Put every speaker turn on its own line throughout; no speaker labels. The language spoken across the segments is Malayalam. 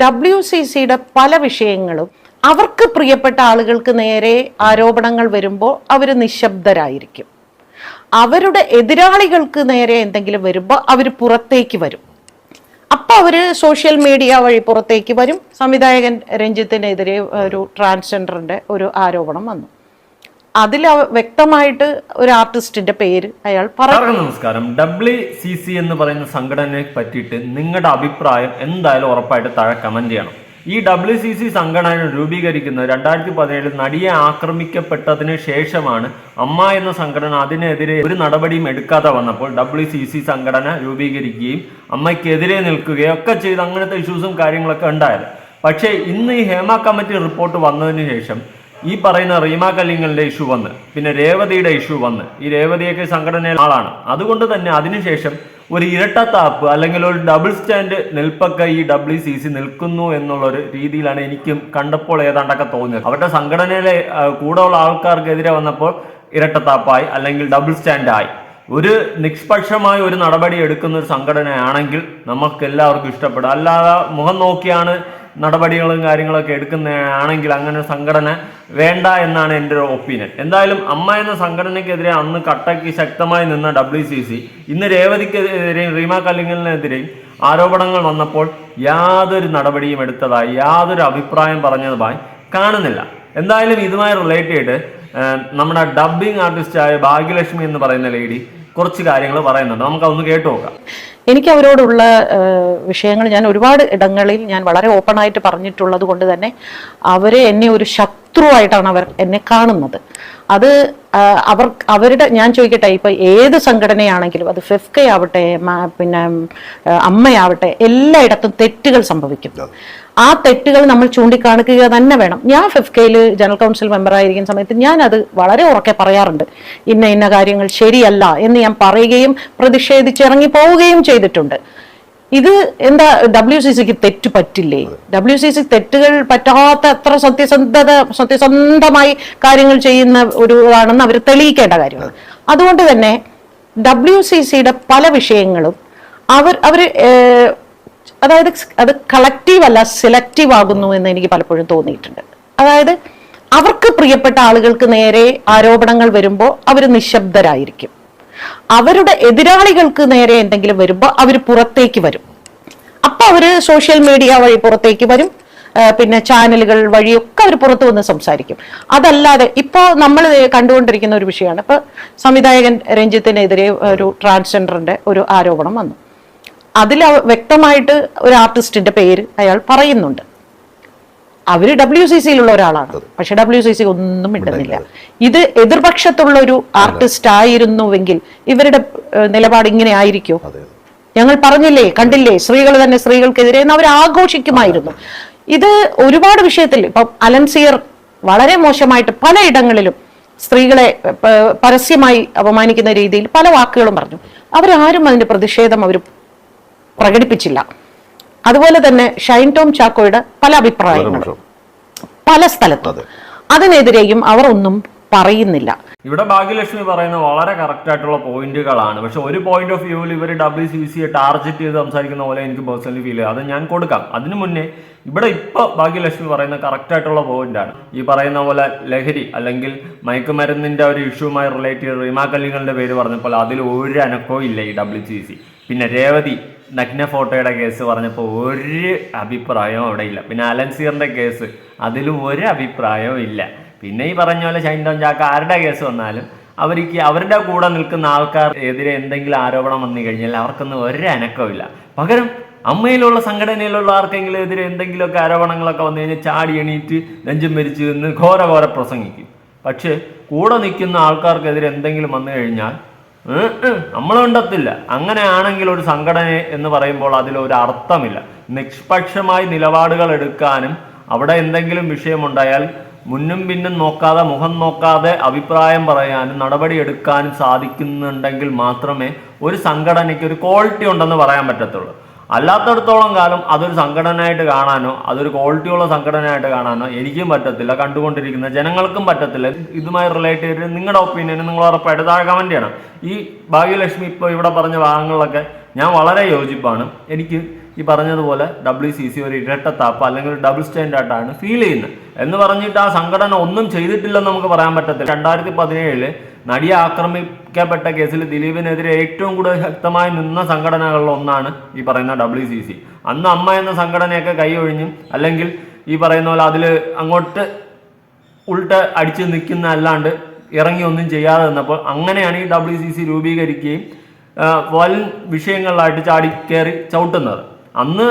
ഡബ്ല്യു സി സിയുടെ പല വിഷയങ്ങളും അവർക്ക് പ്രിയപ്പെട്ട ആളുകൾക്ക് നേരെ ആരോപണങ്ങൾ വരുമ്പോൾ അവർ നിശബ്ദരായിരിക്കും. അവരുടെ എതിരാളികൾക്ക് നേരെ എന്തെങ്കിലും വരുമ്പോൾ അവർ പുറത്തേക്ക് വരും. അപ്പോൾ അവർ സോഷ്യൽ മീഡിയ വഴി പുറത്തേക്ക് വരും. സംവിധായകൻ രഞ്ജിത്തിനെതിരെ ഒരു ട്രാൻസ്ജെൻഡറിന്റെ ഒരു ആരോപണം വന്നു. അതിൽ വ്യക്തമായിട്ട് ഒരു ആർട്ടിസ്റ്റിന്റെ പേര് അയാൾ പറഞ്ഞു
നമസ്കാരം. ഡബ്ല്യു സി സി എന്ന് പറയുന്ന സംഘടനയെ പറ്റിയിട്ട് നിങ്ങളുടെ അഭിപ്രായം എന്തായാലും ഉറപ്പായിട്ട് താഴെ കമന്റ് ചെയ്യണം. ഈ ഡബ്ല്യു സി സി സംഘടന രൂപീകരിക്കുന്ന രണ്ടായിരത്തി പതിനേഴിൽ നടിയെ ആക്രമിക്കപ്പെട്ടതിന് ശേഷമാണ് അമ്മ എന്ന സംഘടന അതിനെതിരെ ഒരു നടപടിയും എടുക്കാതെ വന്നപ്പോൾ ഡബ്ല്യു സി സി സംഘടന രൂപീകരിക്കുകയും അമ്മയ്ക്കെതിരെ നിൽക്കുകയും ഒക്കെ ചെയ്ത് അങ്ങനത്തെ ഇഷ്യൂസും കാര്യങ്ങളൊക്കെ ഉണ്ടായത്. പക്ഷേ ഇന്ന് ഈ ഹേമ കമ്മിറ്റി റിപ്പോർട്ട് വന്നതിന് ശേഷം ഈ പറയുന്ന റീമ കല്ലിങ്ങളുടെ ഇഷ്യൂ വന്ന് പിന്നെ രേവതിയുടെ ഇഷ്യൂ വന്ന് ഈ രേവതിയൊക്കെ സംഘടന ആളാണ്. അതുകൊണ്ട് തന്നെ അതിനുശേഷം ഒരു ഇരട്ടത്താപ്പ് അല്ലെങ്കിൽ ഒരു ഡബിൾ സ്റ്റാൻഡ് നിൽപ്പൊക്കെ ഈ ഡബ്ല്യു സി സി നിൽക്കുന്നു എന്നുള്ളൊരു രീതിയിലാണ് എനിക്കും കണ്ടപ്പോൾ ഏതാണ്ടൊക്കെ തോന്നിയത്. അവരുടെ സംഘടനയിലെ കൂടെ ഉള്ള ആൾക്കാർക്കെതിരെ വന്നപ്പോൾ ഇരട്ടത്താപ്പായി അല്ലെങ്കിൽ ഡബിൾ സ്റ്റാൻഡായി ഒരു നിഷ്പക്ഷമായ ഒരു നടപടി എടുക്കുന്ന ഒരു സംഘടനയാണെങ്കിൽ നമുക്ക് എല്ലാവർക്കും ഇഷ്ടപ്പെടും. അല്ലാതെ മുഖം നോക്കിയാണ് നടപടികളും കാര്യങ്ങളൊക്കെ എടുക്കുന്നതാണെങ്കിൽ അങ്ങനെ സംഘടന വേണ്ട എന്നാണ് എന്റെ ഒരു ഒപ്പീനിയൻ എന്തായാലും അമ്മ എന്ന സംഘടനയ്ക്കെതിരെ അന്ന് കട്ടയ്ക്ക് ശക്തമായി നിന്ന ഡബ്ല്യു സി സി ഇന്ന് രേവതിക്കെതിരെയും റീമ കല്ലിങ്ങലിനെതിരെയും ആരോപണങ്ങൾ വന്നപ്പോൾ യാതൊരു നടപടിയും എടുത്തതായി യാതൊരു അഭിപ്രായം പറഞ്ഞതുമായി കാണുന്നില്ല. എന്തായാലും ഇതുമായി റിലേറ്റ് ചെയ്ത് നമ്മുടെ ഡബ്ബിംഗ് ആർട്ടിസ്റ്റായ ഭാഗ്യലക്ഷ്മി എന്ന് പറയുന്ന ലേഡി കുറച്ച് കാര്യങ്ങൾ പറയുന്നുണ്ട്. നമുക്ക് അതൊന്ന് കേട്ടു നോക്കാം.
എനിക്ക് അവരോടുള്ള വിഷയങ്ങൾ ഞാൻ ഒരുപാട് ഇടങ്ങളിൽ ഞാൻ വളരെ ഓപ്പണായിട്ട് പറഞ്ഞിട്ടുള്ളത് കൊണ്ട് തന്നെ അവരെ എന്നെ ഒരു ശത്രുവായിട്ടാണ് അവർ എന്നെ കാണുന്നത്. അത് അവർ അവരുടെ ഞാൻ ചോദിക്കട്ടെ ഇപ്പൊ ഏത് സംഘടനയാണെങ്കിലും അത് ഫെഫ്ക ആവട്ടെ പിന്നെ അമ്മയാവട്ടെ എല്ലായിടത്തും തെറ്റുകൾ സംഭവിക്കും. ആ തെറ്റുകൾ നമ്മൾ ചൂണ്ടിക്കാണിക്കുക തന്നെ വേണം. ഞാൻ ഫെഫ്കയിൽ ജനറൽ കൗൺസിൽ മെമ്പർ മെമ്പറായിരിക്കുന്ന സമയത്ത് ഞാൻ അത് വളരെ ഉറക്കെ പറയാറുണ്ട്. ഇന്ന ഇന്ന കാര്യങ്ങൾ ശരിയല്ല എന്ന് ഞാൻ പറയുകയും പ്രതിഷേധിച്ചിറങ്ങി പോവുകയും ചെയ്തിട്ടുണ്ട്. ഇത് എന്താ ഡബ്ല്യു സി സിക്ക് തെറ്റ് പറ്റില്ലേ? ഡബ്ല്യു സി സി തെറ്റുകൾ പറ്റാത്ത അത്ര സത്യസന്ധത സത്യസന്ധമായി കാര്യങ്ങൾ ചെയ്യുന്ന ഒരു ഇതാണെന്ന് അവർ തെളിയിക്കേണ്ട കാര്യമാണ്. അതുകൊണ്ട് തന്നെ ഡബ്ല്യു സി സിയുടെ പല വിഷയങ്ങളും അവർ അവർ അതായത് അത് കളക്റ്റീവ് അല്ല സെലക്റ്റീവ് ആകുന്നു എന്ന് എനിക്ക് പലപ്പോഴും തോന്നിയിട്ടുണ്ട്. അതായത് അവർക്ക് പ്രിയപ്പെട്ട ആളുകൾക്ക് നേരെ ആരോപണങ്ങൾ വരുമ്പോൾ അവർ നിശബ്ദരായിരിക്കും. അവരുടെ എതിരാളികൾക്ക് നേരെ എന്തെങ്കിലും വരുമ്പോൾ അവർ പുറത്തേക്ക് വരും. അപ്പൊ അവർ സോഷ്യൽ മീഡിയ വഴി പുറത്തേക്ക് വരും. പിന്നെ ചാനലുകൾ വഴിയൊക്കെ അവർ പുറത്തു വന്ന് സംസാരിക്കും. അതല്ലാതെ ഇപ്പോൾ നമ്മൾ കണ്ടുകൊണ്ടിരിക്കുന്ന ഒരു വിഷയമാണ്. ഇപ്പൊ സംവിധായകൻ രഞ്ജിത്തിനെതിരെ ഒരു ട്രാൻസ്ജെൻഡറിന്റെ ഒരു ആരോപണം വന്നു. അതിൽ വ്യക്തമായിട്ട് ഒരു ആർട്ടിസ്റ്റിന്റെ പേര് അയാൾ പറയുന്നുണ്ട്. അവർ ഡബ്ല്യു സി സിയിലുള്ള ഒരാളാണ്. പക്ഷെ ഡബ്ല്യു സി സി ഒന്നും ഇടുന്നില്ല. ഇത് എതിർപക്ഷത്തുള്ള ഒരു ആർട്ടിസ്റ്റ് ആയിരുന്നുവെങ്കിൽ ഇവരുടെ നിലപാട് ഇങ്ങനെ ആയിരിക്കും. ഞങ്ങൾ പറഞ്ഞില്ലേ കണ്ടില്ലേ സ്ത്രീകൾ തന്നെ സ്ത്രീകൾക്കെതിരെ എന്ന് അവർ ആഘോഷിക്കുമായിരുന്നു. ഇത് ഒരുപാട് വിഷയത്തിൽ ഇപ്പം അലൻസിയർ വളരെ മോശമായിട്ട് പലയിടങ്ങളിലും സ്ത്രീകളെ പരസ്യമായി അപമാനിക്കുന്ന രീതിയിൽ പല വാക്കുകളും പറഞ്ഞു. അവരാരും അതിന്റെ പ്രതിഷേധം അവർ പ്രകടിപ്പിച്ചില്ല. അതുപോലെ തന്നെ ഷൈൻ ടോം ചാക്കോയുടെ പല അഭിപ്രായങ്ങളും. പല സ്ഥലത്തും. അതിനെതിരെയും അവർ ഒന്നും പറയുന്നില്ല.
ഇവിടെ ഭാഗ്യലക്ഷ്മി പറയുന്ന വളരെ കറക്റ്റ് ആയിട്ടുള്ള പോയിന്റുകളാണ്. പക്ഷെ ഒരു പോയിന്റ് ഓഫ് വ്യൂവിൽ ഇവർ ഡബ്ല്യു സി സിയെ ടാർഗറ്റ് ചെയ്ത് സംസാരിക്കുന്ന പോലെ എനിക്ക് പേഴ്സണലി ഫീൽ ചെയ്യും. അത് ഞാൻ കൊടുക്കാം. അതിനു മുന്നേ ഇവിടെ ഇപ്പൊ ഭാഗ്യലക്ഷ്മി പറയുന്ന കറക്റ്റ് ആയിട്ടുള്ള പോയിന്റ് ആണ്. ഈ പറയുന്ന പോലെ ലഹരി അല്ലെങ്കിൽ മയക്കുമരുന്നിന്റെ ഒരു ഇഷ്യൂമായി റിലേറ്റ് ചെയ്ത് റീമാ കല്ലിങ്ങളുടെ പേര് പറഞ്ഞപ്പോൾ അതിൽ ഒരു അനക്കവും ഇല്ല ഈ ഡബ്ല്യു സി സി പിന്നെ രേവതി നഗ്ന ഫോട്ടോയുടെ കേസ് പറഞ്ഞപ്പോൾ ഒരു അഭിപ്രായവും അവിടെ ഇല്ല. പിന്നെ അലൻസീറിന്റെ കേസ് അതിലും ഒരു അഭിപ്രായവും ഇല്ല. പിന്നെ ഈ പറഞ്ഞ പോലെ ഷൈൻഡോൺ ചാക്ക ആരുടെ കേസ് വന്നാലും അവർക്ക് അവരുടെ കൂടെ നിൽക്കുന്ന ആൾക്കാർ എതിരെ എന്തെങ്കിലും ആരോപണം വന്നു കഴിഞ്ഞാൽ അവർക്കൊന്നും ഒരു അനക്കമില്ല പകരം അമ്മയിലുള്ള സംഘടനയിലുള്ള ആർക്കെങ്കിലും എതിരെ എന്തെങ്കിലുമൊക്കെ ആരോപണങ്ങളൊക്കെ വന്നു കഴിഞ്ഞാൽ ചാടി എണീറ്റ് നെഞ്ചും മരിച്ചു നിന്ന് ഘോര ഘോര പ്രസംഗിക്കും. പക്ഷേ കൂടെ നിൽക്കുന്ന ആൾക്കാർക്കെതിരെ എന്തെങ്കിലും വന്നു കഴിഞ്ഞാൽ ഏഹ് കണ്ടെത്തില്ല. അങ്ങനെയാണെങ്കിൽ ഒരു സംഘടന എന്ന് പറയുമ്പോൾ അതിലൊരു അർത്ഥമില്ല. നിഷ്പക്ഷമായി നിലപാടുകൾ എടുക്കാനും അവിടെ എന്തെങ്കിലും വിഷയമുണ്ടായാൽ മുന്നും പിന്നും നോക്കാതെ മുഖം നോക്കാതെ അഭിപ്രായം പറയാനും നടപടി എടുക്കാനും സാധിക്കുന്നുണ്ടെങ്കിൽ മാത്രമേ ഒരു സംഘടനയ്ക്ക് ഒരു ക്വാളിറ്റി ഉണ്ടെന്ന് പറയാൻ പറ്റത്തുള്ളൂ. അല്ലാത്തടത്തോളം കാലം അതൊരു സംഘടനയായിട്ട് കാണാനോ അതൊരു ക്വാളിറ്റിയുള്ള സംഘടനയായിട്ട് കാണാനോ എനിക്കും പറ്റത്തില്ല. കണ്ടുകൊണ്ടിരിക്കുന്ന ജനങ്ങൾക്കും പറ്റത്തില്ല. ഇതുമായി റിലേറ്റ് ചെയ്ത് നിങ്ങളുടെ ഒപ്പീനിയൻ നിങ്ങൾ ഉറപ്പായിട്ട് താഴെ കമന്റ് ചെയ്യണം. ഈ ഭാഗ്യലക്ഷ്മി ഇപ്പോൾ ഇവിടെ പറഞ്ഞ ഭാഗങ്ങളിലൊക്കെ ഞാൻ വളരെ യോജിപ്പാണ്. എനിക്ക് ഈ പറഞ്ഞതുപോലെ ഡബ്ല്യു സി സി ഒരു ഇരട്ടത്താപ്പ് അല്ലെങ്കിൽ ഡബിൾ സ്റ്റാൻഡേർഡാണ് ഫീൽ ചെയ്യുന്നത്. എന്ന് പറഞ്ഞിട്ട് ആ സംഘടന ഒന്നും ചെയ്തിട്ടില്ലെന്ന് നമുക്ക് പറയാൻ പറ്റത്തില്ല. രണ്ടായിരത്തി പതിനേഴിൽ നടിയെ ആക്രമിക്കപ്പെട്ട കേസിൽ ദിലീപിനെതിരെ ഏറ്റവും കൂടുതൽ ശക്തമായി നിന്ന സംഘടനകളിൽ ഒന്നാണ് ഈ പറയുന്ന ഡബ്ല്യു സി സി അന്ന് അമ്മ എന്ന സംഘടനയൊക്കെ കൈയൊഴിഞ്ഞും അല്ലെങ്കിൽ ഈ പറയുന്ന പോലെ അതിൽ അങ്ങോട്ട് ഉൾട്ട് അടിച്ച് നിൽക്കുന്ന അല്ലാണ്ട് ഇറങ്ങി ഒന്നും ചെയ്യാതെ നിന്നപ്പോൾ അങ്ങനെയാണ് ഈ ഡബ്ല്യു സി സി രൂപീകരിക്കുകയും വൻ വിഷയങ്ങളിലായിട്ട് ചാടി കയറി ചവിട്ടുന്നത്. അന്ന്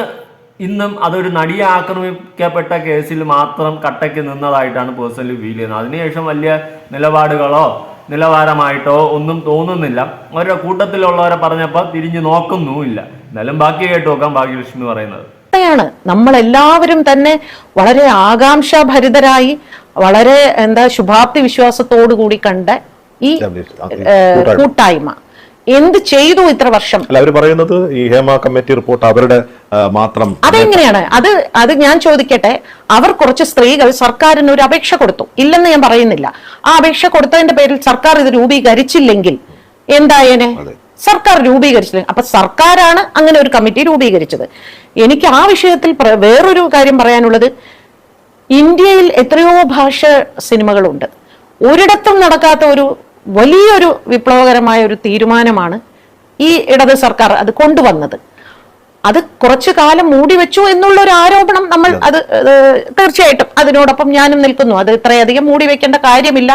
ഇന്നും അതൊരു നടിയെ ആക്രമിക്കപ്പെട്ട കേസിൽ മാത്രം കട്ടയ്ക്ക് നിന്നതായിട്ടാണ് പേഴ്സണലി ഫീൽ ചെയ്യുന്നത്. അതിനുശേഷം വലിയ നിലപാടുകളോ നിലവാരമായിട്ടോ ഒന്നും തോന്നുന്നില്ല. അവരുടെ കൂട്ടത്തിലുള്ളവരെ പറഞ്ഞപ്പോൾ തിരിഞ്ഞു നോക്കുന്നുമില്ല. എന്നാലും ബാക്കി കേട്ട് നോക്കാം ഭാഗ്യലക്ഷ്മി പറയുന്നത്. ാണ്
നമ്മളെല്ലാവരും തന്നെ വളരെ ആകാംക്ഷാഭരിതരായി വളരെ എന്താ ശുഭാപ്തി വിശ്വാസത്തോടു കൂടി കണ്ട ഈ കൂട്ടായ്മ. എന്ത് ചെയ്തു ഇത്ര വർഷം?
അല്ല അവർ പറയുന്നത് ഈ ഹേമ കമ്മിറ്റി റിപ്പോർട്ട് അവരുടെ മാത്രം
അതെങ്ങനെയാണ്? അത് അത് ഞാൻ ചോദിക്കട്ടെ. അവർ കുറച്ച് സ്ത്രീകൾ സർക്കാരിന് ഒരു അപേക്ഷ കൊടുത്തു. ഇല്ലെന്ന് ഞാൻ പറയുന്നില്ല. ആ അപേക്ഷ കൊടുത്തതിന്റെ പേരിൽ സർക്കാർ ഇത് രൂപീകരിച്ചില്ലെങ്കിൽ എന്തായേനെ? സർക്കാർ രൂപീകരിച്ചില്ല. അപ്പൊ സർക്കാരാണ് അങ്ങനെ ഒരു കമ്മിറ്റി രൂപീകരിച്ചത്. എനിക്ക് ആ വിഷയത്തിൽ വേറൊരു കാര്യം പറയാനുള്ളത്. ഇന്ത്യയിൽ എത്രയോ ഭാഷ സിനിമകളുണ്ട്. ഒരിടത്തും നടക്കാത്ത ഒരു വലിയൊരു വിപ്ലവകരമായ ഒരു തീരുമാനമാണ് ഈ ഇടത് സർക്കാർ അത് കൊണ്ടുവന്നത്. അത് കുറച്ചു കാലം മൂടി വെച്ചു എന്നുള്ള ഒരു ആരോപണം നമ്മൾ അത് തീർച്ചയായിട്ടും അതിനോടൊപ്പം ഞാനും നിൽക്കുന്നു. അത് ഇത്രയധികം മൂടി വെക്കേണ്ട കാര്യമില്ല.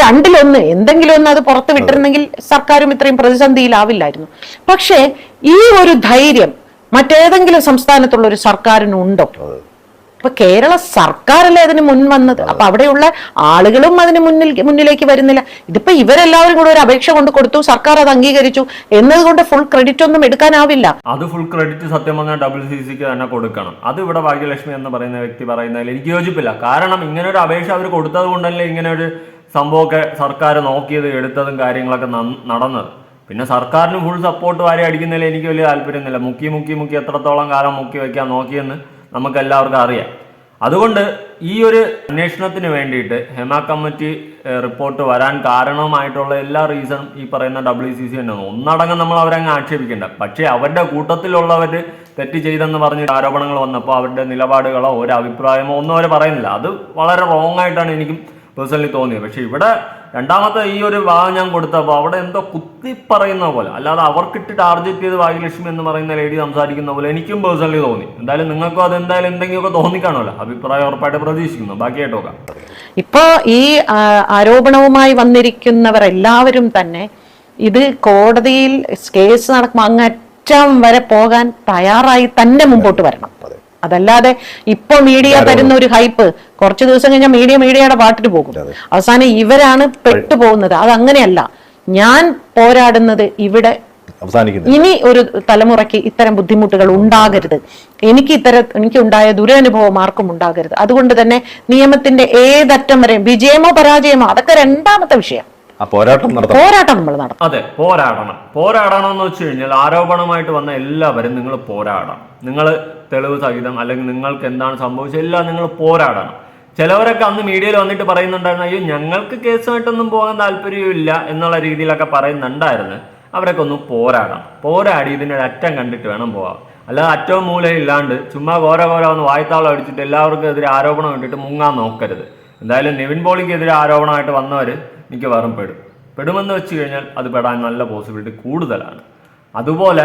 രണ്ടിലൊന്ന് എന്തെങ്കിലും ഒന്ന് അത് പുറത്ത് വിട്ടിരുന്നെങ്കിൽ സർക്കാരും ഇത്രയും പ്രതിസന്ധിയിലാവില്ലായിരുന്നു. പക്ഷേ ഈ ഒരു ധൈര്യം മറ്റേതെങ്കിലും സംസ്ഥാനത്തുള്ള ഒരു സർക്കാരിനുണ്ടോ ഇപ്പൊ കേരള സർക്കാരല്ലേ അതിന് മുൻ വന്നത്? അപ്പൊ അവിടെയുള്ള ആളുകളും അതിന് മുന്നിൽ മുന്നിലേക്ക് വരുന്നില്ല. ഇതിപ്പോ ഇവരെല്ലാവരും കൂടെ ഒരു അപേക്ഷ കൊണ്ട് കൊടുത്തു സർക്കാർ അത് അംഗീകരിച്ചു. എന്നതുകൊണ്ട് ഫുൾ ക്രെഡിറ്റ് ഒന്നും എടുക്കാനാവില്ല.
അത് ഫുൾ ക്രെഡിറ്റ് സത്യം പറഞ്ഞാൽ ഡബ്ല്യു സി സിക്ക് തന്നെ കൊടുക്കണം. അത് ഇവിടെ ഭാഗ്യലക്ഷ്മി എന്ന് പറയുന്ന വ്യക്തി പറയുന്നതിൽ എനിക്ക് യോജിപ്പില്ല. കാരണം ഇങ്ങനെ ഒരു അപേക്ഷ അവർ കൊടുത്തത് കൊണ്ടല്ലേ ഇങ്ങനെ ഒരു സംഭവമൊക്കെ സർക്കാർ നോക്കിയത് എടുത്തതും കാര്യങ്ങളൊക്കെ നടന്നത്. പിന്നെ സർക്കാരിന് ഫുൾ സപ്പോർട്ട് വാരി അടിക്കുന്നതിൽ എനിക്ക് വലിയ താല്പര്യമൊന്നുമില്ല. മുക്കി മുക്കി മുക്കി എത്രത്തോളം കാലം മുക്കി വെക്കാൻ നോക്കിയെന്ന് നമുക്ക് എല്ലാവർക്കും അറിയാം. അതുകൊണ്ട് ഈ ഒരു അന്വേഷണത്തിന് വേണ്ടിയിട്ട് ഹെമ കമ്മിറ്റി റിപ്പോർട്ട് വരാൻ കാരണമായിട്ടുള്ള എല്ലാ റീസണും ഈ പറയുന്ന ഡബ്ല്യു സി സി തന്നെയാണ് ഒന്നടങ്കം നമ്മൾ അവരങ്ങ് ആക്ഷേപിക്കേണ്ട. പക്ഷേ അവരുടെ കൂട്ടത്തിലുള്ളവർ തെറ്റ് ചെയ്തെന്ന് പറഞ്ഞ് ആരോപണങ്ങൾ വന്നപ്പോൾ അവരുടെ നിലപാടുകളോ ഒരു അഭിപ്രായമോ ഒന്നും അവർ പറയുന്നില്ല. അത് വളരെ റോങ് ആയിട്ടാണ് എനിക്കും പേഴ്സണലി തോന്നിയത്. പക്ഷേ ഇവിടെ രണ്ടാമത്തെ ഈ ഒരു ഭാഗം ഞാൻ കൊടുത്തപ്പോൾ അവിടെ എന്തോ കുത്തി പറയുന്ന പോലെ അല്ലാതെ അവർക്കിട്ട് ടാർഗറ്റ് ചെയ്ത് ഭാഗ്യലക്ഷ്മി എന്ന് പറയുന്ന ലേഡി സംസാരിക്കുന്ന പോലെ എനിക്കും പേഴ്സണലി തോന്നി. എന്തായാലും നിങ്ങൾക്കും അത് എന്തായാലും എന്തെങ്കിലുമൊക്കെ തോന്നിക്കാണല്ലോ അഭിപ്രായം ഉറപ്പായിട്ട് പ്രതീക്ഷിക്കുന്നു. നോക്കാം.
ഇപ്പോ ഈ ആരോപണവുമായി ആരോപണവുമായി വന്നിരിക്കുന്നവരെല്ലാവരും തന്നെ ഇത് കോടതിയിൽ കേസ് നടക്കുമ്പോൾ അങ്ങറ്റം വരെ പോകാൻ തയ്യാറായി തന്നെ മുമ്പോട്ട് വരണം. അതല്ലാതെ ഇപ്പൊ മീഡിയ തരുന്ന ഒരു ഹൈപ്പ് കുറച്ച് ദിവസം കഴിഞ്ഞാൽ മീഡിയ മീഡിയയുടെ പാട്ടിട്ട് പോകും. അവസാനം ഇവരാണ് പെട്ടു പോകുന്നത്. അത് അങ്ങനെയല്ല ഞാൻ പോരാടുന്നത് ഇവിടെ ഇനി ഒരു തലമുറയ്ക്ക് ഇത്തരം ബുദ്ധിമുട്ടുകൾ ഉണ്ടാകരുത്. എനിക്ക് ഇത്തരം എനിക്ക് ഉണ്ടായ ദുരനുഭവം ആർക്കും ഉണ്ടാകരുത്. അതുകൊണ്ട് തന്നെ നിയമത്തിന്റെ ഏതറ്റം വരെയും വിജയമോ പരാജയമോ അതൊക്കെ രണ്ടാമത്തെ വിഷയം.
പോരാട്ടം നടത്തണം.
പോരാട്ടം നമ്മൾ നടത്തും
അതെ പോരാടണം. പോരാടണം എന്ന് വെച്ച് കഴിഞ്ഞാൽ ആരോപണമായിട്ട് വന്ന എല്ലാവരും നിങ്ങൾ പോരാടണം. നിങ്ങൾ തെളിവ് സഹിതം അല്ലെങ്കിൽ നിങ്ങൾക്ക് എന്താണ് സംഭവിച്ചത് എല്ലാം നിങ്ങൾ പോരാടണം. ചിലവരൊക്കെ അന്ന് മീഡിയയിൽ വന്നിട്ട് പറയുന്നുണ്ടായിരുന്നു അയ്യോ ഞങ്ങൾക്ക് കേസുമായിട്ടൊന്നും പോകാൻ താല്പര്യമില്ല എന്നുള്ള രീതിയിലൊക്കെ പറയുന്നുണ്ടായിരുന്നു. അവരൊക്കെ ഒന്ന് പോരാടണം. പോരാടി ഇതിന്റെ ഒരു അറ്റം കണ്ടിട്ട് വേണം പോകാം അല്ലാതെ അറ്റവും മൂലയില്ലാണ്ട് ചുമ്മാ ഘോര ഘോര ഒന്ന് വായ്ത്താളം അടിച്ചിട്ട് എല്ലാവർക്കും എതിരെ ആരോപണം ഇട്ടിട്ട് മുങ്ങാൻ നോക്കരുത്. എന്തായാലും നിവിൻ പോളിക്കെതിരെ ആരോപണമായിട്ട് വന്നവർ മിക്കവാറും പെടും. പെടുമെന്ന് വെച്ച് കഴിഞ്ഞാൽ അത് പെടാൻ നല്ല പോസിബിലിറ്റി കൂടുതലാണ്. അതുപോലെ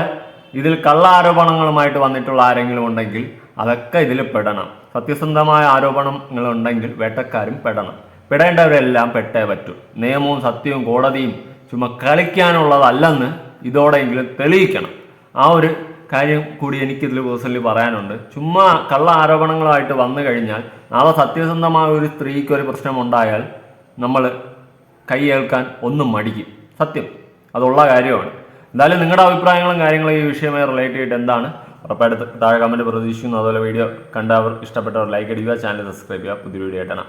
ഇതിൽ കള്ള ആരോപണങ്ങളുമായിട്ട് വന്നിട്ടുള്ള ആരെങ്കിലും ഉണ്ടെങ്കിൽ അതൊക്കെ ഇതിൽ പെടണം. സത്യസന്ധമായ ആരോപണങ്ങൾ ഉണ്ടെങ്കിൽ വേട്ടക്കാരും പെടണം. പെടേണ്ടവരെല്ലാം പെട്ടേ പറ്റൂ. നിയമവും സത്യവും കോടതിയും ചുമ്മാ കളിക്കാനുള്ളതല്ലെന്ന് ഇതോടെയെങ്കിലും തെളിയിക്കണം. ആ ഒരു കാര്യം കൂടി എനിക്കിതിൽ പേഴ്സണലി പറയാനുണ്ട്. ചുമ്മാ കള്ള ആരോപണങ്ങളായിട്ട് വന്നു കഴിഞ്ഞാൽ നാളെ സത്യസന്ധമായ ഒരു സ്ത്രീക്ക് ഒരു പ്രശ്നമുണ്ടായാൽ നമ്മൾ കൈ കേൾക്കാൻ ഒന്നും മടിക്കും. സത്യം. അതുള്ള കാര്യമാണ്. എന്തായാലും നിങ്ങളുടെ അഭിപ്രായങ്ങളും കാര്യങ്ങളും ഈ വിഷയമായി റിലേറ്റ് ചെയ്തിട്ട് എന്താണ്? ഉറപ്പായിട്ട് താഴെ കമന്റ് പ്രതീക്ഷിക്കുന്നു. അതുപോലെ വീഡിയോ കണ്ടവർ ഇഷ്ടപ്പെട്ടവർ ലൈക്ക് അടിക്കുക ചാനൽ സബ്സ്ക്രൈബ് ചെയ്യുക. പുതിയ വീഡിയോ ആയിട്ടാണ്